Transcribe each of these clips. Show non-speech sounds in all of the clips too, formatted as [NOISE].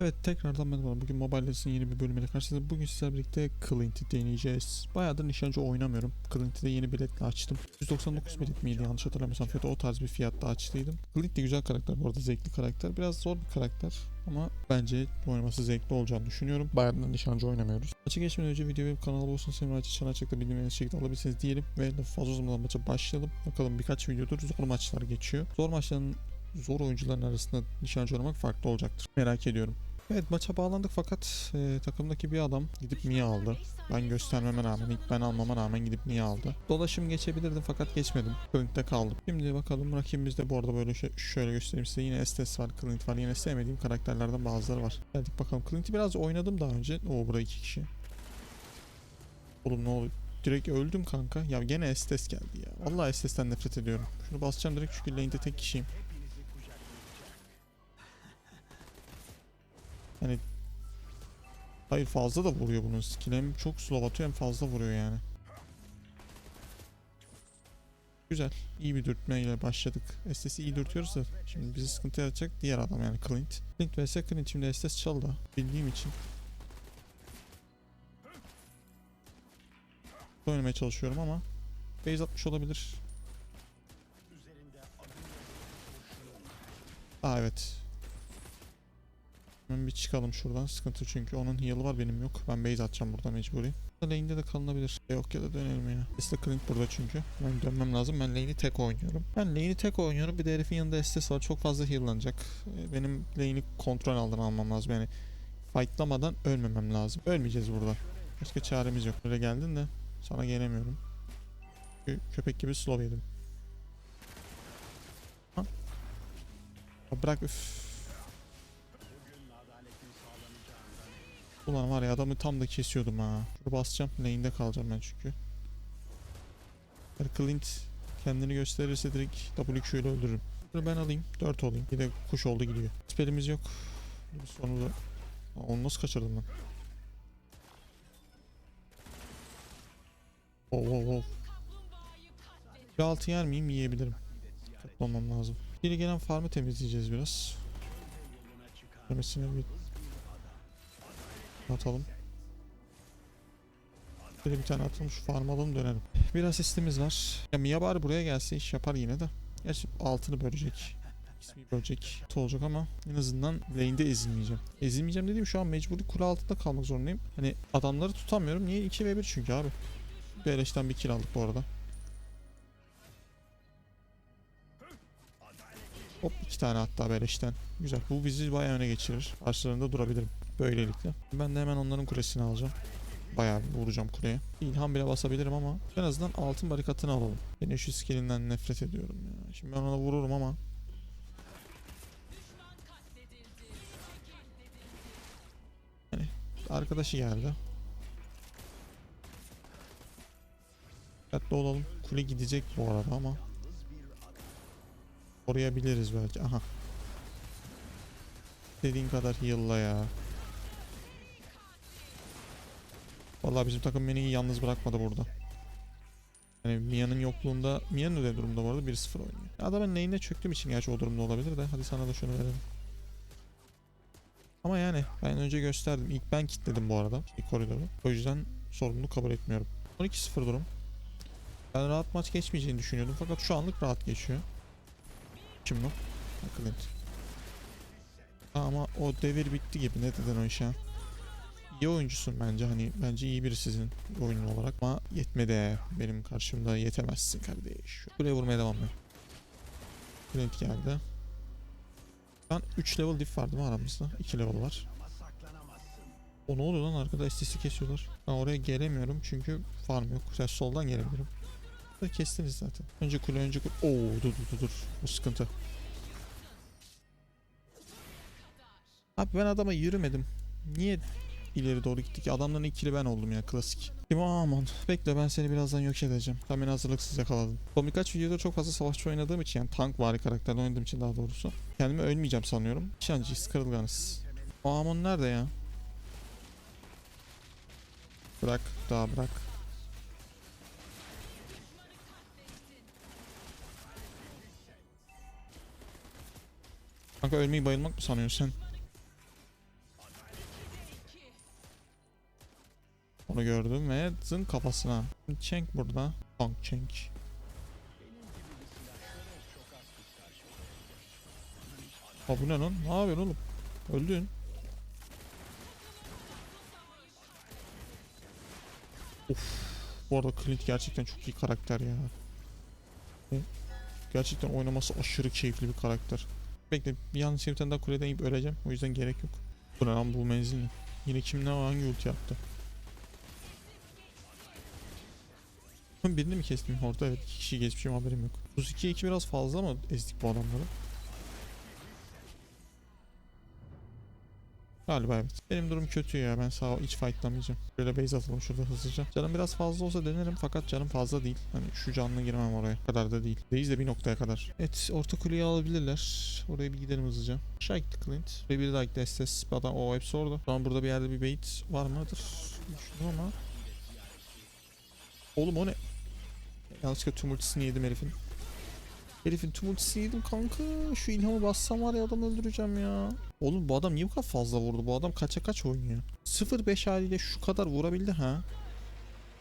Evet tekrardan merhaba. Bugün Mobile Legends'ın yeni bir bölümüyle karşınızdayım. Bugün sizlerle birlikte Clint'i deneyeceğiz. Bayağıdır nişancı oynamıyorum. Clint'i de yeni biletle açtım. 199 bilet miydi yanlış hatırlamıyorsam fiyatı o tarz bir fiyatta açtıydım. Clint de güzel karakter bu arada zevkli karakter. Biraz zor bir karakter ama bence oynaması zevkli olacağını düşünüyorum. Bayağıdır nişancı oynamıyoruz. Maça geçmeden önce videoyu benim kanalıma olsun Semra Çiçen açıkta bildiğiniz şekilde alabilirsiniz diyelim. Ve fazla uzamadan maça başlayalım. Bakalım birkaç videodur zor maçlar geçiyor. Zor maçların zor oyuncuların arasında nişancı oynamak farklı olacaktır. Merak ediyorum. Evet maça bağlandık fakat e, takımdaki bir adam gidip Mia aldı. Ben göstermeme rağmen, ilk ben almama rağmen gidip Mia aldı. Dolaşım geçebilirdim fakat geçmedim. Clint'te kaldım. Şimdi bakalım rakibimiz de bu arada böyle şö- şöyle göstereyim size. Yine Estes var, Clint var. Yine sevmediğim karakterlerden bazıları var. Geldik bakalım. Clint'i biraz oynadım daha önce. Oo burada iki kişi. Oğlum ne oluyor? Direkt öldüm kanka. Ya gene Estes geldi ya. Vallahi Estes'ten nefret ediyorum. Şunu basacağım direkt çünkü lane'de tek kişiyim. Hani Hayır fazla da vuruyor bunun skill. Hem çok slow atıyor hem fazla vuruyor yani. Güzel. İyi bir dürtmeyle başladık. Estes'i iyi dürtüyoruz da şimdi bizi sıkıntı yaratacak diğer adam yani Clint. Clint vs Clint şimdi Estes çaldı. Bildiğim için. Oynamaya çalışıyorum ama base atmış olabilir. Aa evet. Hemen bir çıkalım şuradan. Sıkıntı çünkü onun heal'ı var benim yok. Ben base atacağım burada mecburi. Lane'de de kalınabilir. Yok ya da dönelim ya. Estes Clint burada çünkü. Ben dönmem lazım. Ben lane'i tek oynuyorum. Ben lane'i tek oynuyorum. Bir de herifin yanında Estes var. Çok fazla heal'lanacak. Ee, Benim lane'i kontrol altına almam lazım. Yani fightlamadan ölmemem lazım. Ölmeyeceğiz burada. Başka çaremiz yok. Böyle geldin de sana gelemiyorum. Çünkü köpek gibi slow yedim. Ha? Bırak üf. Ulan var ya adamı tam da kesiyordum ha. Şunu basacağım. Lane'de kalacağım ben çünkü. Eğer Clint kendini gösterirse direkt WQ ile öldürürüm. Bunu ben alayım. 4 olayım. Bir de kuş oldu gidiyor. Spellimiz yok. Bir sonu da... Onu nasıl kaçırdım ben? Oh oh oh. Bir altı yer miyim? Yiyebilirim. Olmam lazım. Geri gelen farmı temizleyeceğiz biraz. Demesine bir atalım. Böyle bir tane atalım şu farm alalım dönelim. Bir asistimiz var. Ya Mia bari buraya gelse iş yapar yine de. Gerçi altını bölecek. İsmi bölecek. Olacak ama en azından lane'de ezilmeyeceğim. Ezilmeyeceğim dediğim şu an mecburi kule altında kalmak zorundayım. Hani adamları tutamıyorum. Niye? 2 ve 1 çünkü abi. Beleşten bir kill aldık bu arada. Hop iki tane hatta beleşten. Güzel. Bu bizi bayağı öne geçirir. Karşılarında durabilirim. Böylelikle. Ben de hemen onların kulesini alacağım. Bayağı vuracağım kuleye. İlham bile basabilirim ama en azından altın barikatını alalım. Ben şu skillinden nefret ediyorum ya. Şimdi ben ona vururum ama arkadaşı geldi. Dikkatli olalım. Kule gidecek bu arada ama koruyabiliriz belki. Aha. Dediğin kadar heal'la ya. Vallahi bizim takım beni yalnız bırakmadı burada. Yani Mia'nın yokluğunda Mia'nın öyle durumda bu arada 1-0 oynuyor. Ya Adamın neyine çöktüğüm için gerçi o durumda olabilir de hadi sana da şunu verelim. Ama yani ben önce gösterdim. İlk ben kilitledim bu arada ilk koridoru. O yüzden sorumluluğu kabul etmiyorum. 12-0 durum. Ben rahat maç geçmeyeceğini düşünüyordum fakat şu anlık rahat geçiyor. Kim bu? Clint. Ama o devir bitti gibi ne dedin o işe? İyi oyuncusun bence hani bence iyi biri sizin oyun olarak ama yetmedi benim karşımda yetemezsin kardeş. Buraya vurmaya devam et. Clint geldi. Ben 3 level diff var değil mi aramızda? 2 level var. O ne oluyor lan arkada STC kesiyorlar. Ben oraya gelemiyorum çünkü farm yok. Sen soldan gelebilirim. Da kestiniz zaten. Önce kule önce kule. Oo dur dur dur. O sıkıntı. Abi ben adama yürümedim. Niye ileri doğru gittik? Adamların ikili ben oldum ya klasik. Kim aman. Bekle ben seni birazdan yok edeceğim. Sen beni hazırlıksız yakaladın. Son birkaç videoda çok fazla savaşçı oynadığım için yani tank vari karakterle oynadığım için daha doğrusu. Kendimi ölmeyeceğim sanıyorum. Nişancıyız kırılganız. Aman nerede ya? Bırak daha bırak. Kanka ölmeyi bayılmak mı sanıyorsun sen? Onu gördüm ve zın kafasına. Cheng burada. Tong Cheng. Ha bu ne lan? Ne yapıyorsun oğlum? Öldün. Of. Bu arada Clint gerçekten çok iyi karakter ya. Gerçekten oynaması aşırı keyifli bir karakter. Bekle bir yanlış bir daha kuleden yiyip öleceğim. O yüzden gerek yok. Bu ne lan bu menzil ne? Yine kim ne hangi ulti yaptı? Birini mi kestim orada? Evet iki kişi geçmişim haberim yok. 32 2 biraz fazla mı ezdik bu adamları? Galiba evet. Benim durum kötü ya. Ben sağ hiç fightlamayacağım. Böyle base atalım şurada hızlıca. Canım biraz fazla olsa denerim fakat canım fazla değil. Hani şu canlı giremem oraya. Kadar da değil. Base de bir noktaya kadar. Evet orta kuleyi alabilirler. Oraya bir gidelim hızlıca. Aşağı gitti Clint. Ve bir like destes. Adam o hepsi orada. Şu an burada bir yerde bir bait var mıdır? Düşünüyorum ama. Oğlum o ne? Yanlışlıkla tüm ultisini yedim herifin. Herifin tüm ultisini yedim kanka. Şu ilhamı bassam var ya adam öldüreceğim ya. Oğlum bu adam niye bu kadar fazla vurdu? Bu adam kaça kaç oynuyor? 0-5 haliyle şu kadar vurabildi ha.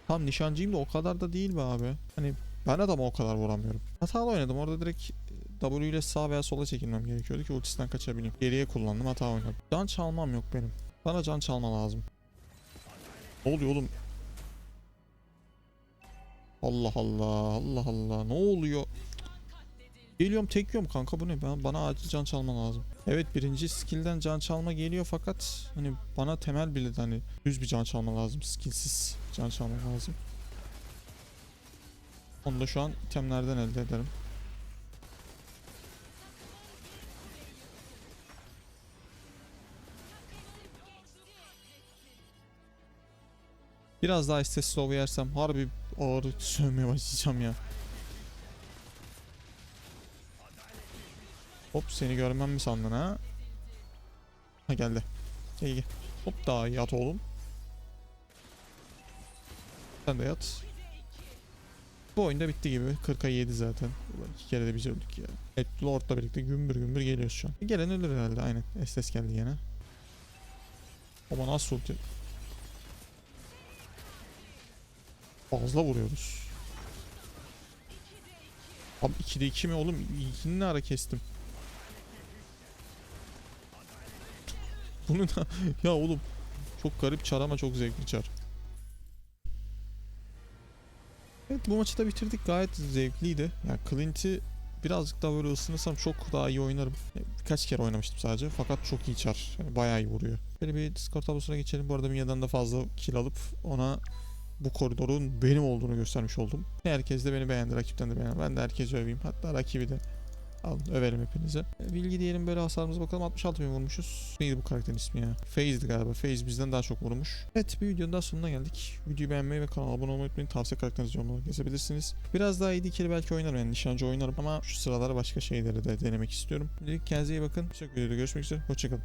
Tam nişancıyım da o kadar da değil be abi. Hani ben adama o kadar vuramıyorum. Hatalı oynadım. Orada direkt W ile sağ veya sola çekilmem gerekiyordu ki ultisinden kaçabileyim. Geriye kullandım hata oynadım. Can çalmam yok benim. Bana can çalma lazım. Ne oluyor oğlum? Allah Allah Allah Allah ne oluyor? Geliyorum tek yiyorum kanka bu ne? Ben, bana acil can çalma lazım. Evet birinci skill'den can çalma geliyor fakat hani bana temel bile hani düz bir can çalma lazım. Skillsiz can çalma lazım. Onu da şu an itemlerden elde ederim. Biraz daha istesli slow yersem harbi ağır sövmeye başlayacağım ya. Hop seni görmem mi sandın ha? Ha geldi. Gel gel. Hop daha yat oğlum. Sen de yat. Bu oyunda bitti gibi. 40'a 7 zaten. Ulan iki kere de biz öldük ya. Evet Lord'la birlikte gümbür gümbür geliyoruz şu an. Gelen ölür herhalde aynen. Estes geldi yine. Ama nasıl ulti? Fazla vuruyoruz. Abi 2'de 2 mi oğlum? İkini ne ara kestim? Bunu da [LAUGHS] ya oğlum çok garip çar ama çok zevkli çar. Evet bu maçı da bitirdik gayet zevkliydi. Yani Clint'i birazcık daha böyle ısınırsam çok daha iyi oynarım. E, Birkaç kere oynamıştım sadece fakat çok iyi çar. Yani bayağı iyi vuruyor. Böyle bir Discord tablosuna geçelim. Bu arada Mia'dan da fazla kill alıp ona bu koridorun benim olduğunu göstermiş oldum. Herkes de beni beğendi, rakipten de beğendi. Ben de herkesi öveyim. Hatta rakibi de Alın överim hepinize. Bilgi diyelim böyle hasarımıza bakalım. 66 bin vurmuşuz. Neydi bu karakterin ismi ya? Faze'di galiba. Faze bizden daha çok vurmuş. Evet bir videonun daha sonuna geldik. Videoyu beğenmeyi ve kanala abone olmayı unutmayın. Tavsiye karakterinizi yorumlara yazabilirsiniz. Biraz daha iyi dikili belki oynarım yani nişancı oynarım ama şu sıralar başka şeyleri de denemek istiyorum. Şimdilik kendinize iyi bakın. Bir sonraki videoda görüşmek üzere. Hoşçakalın.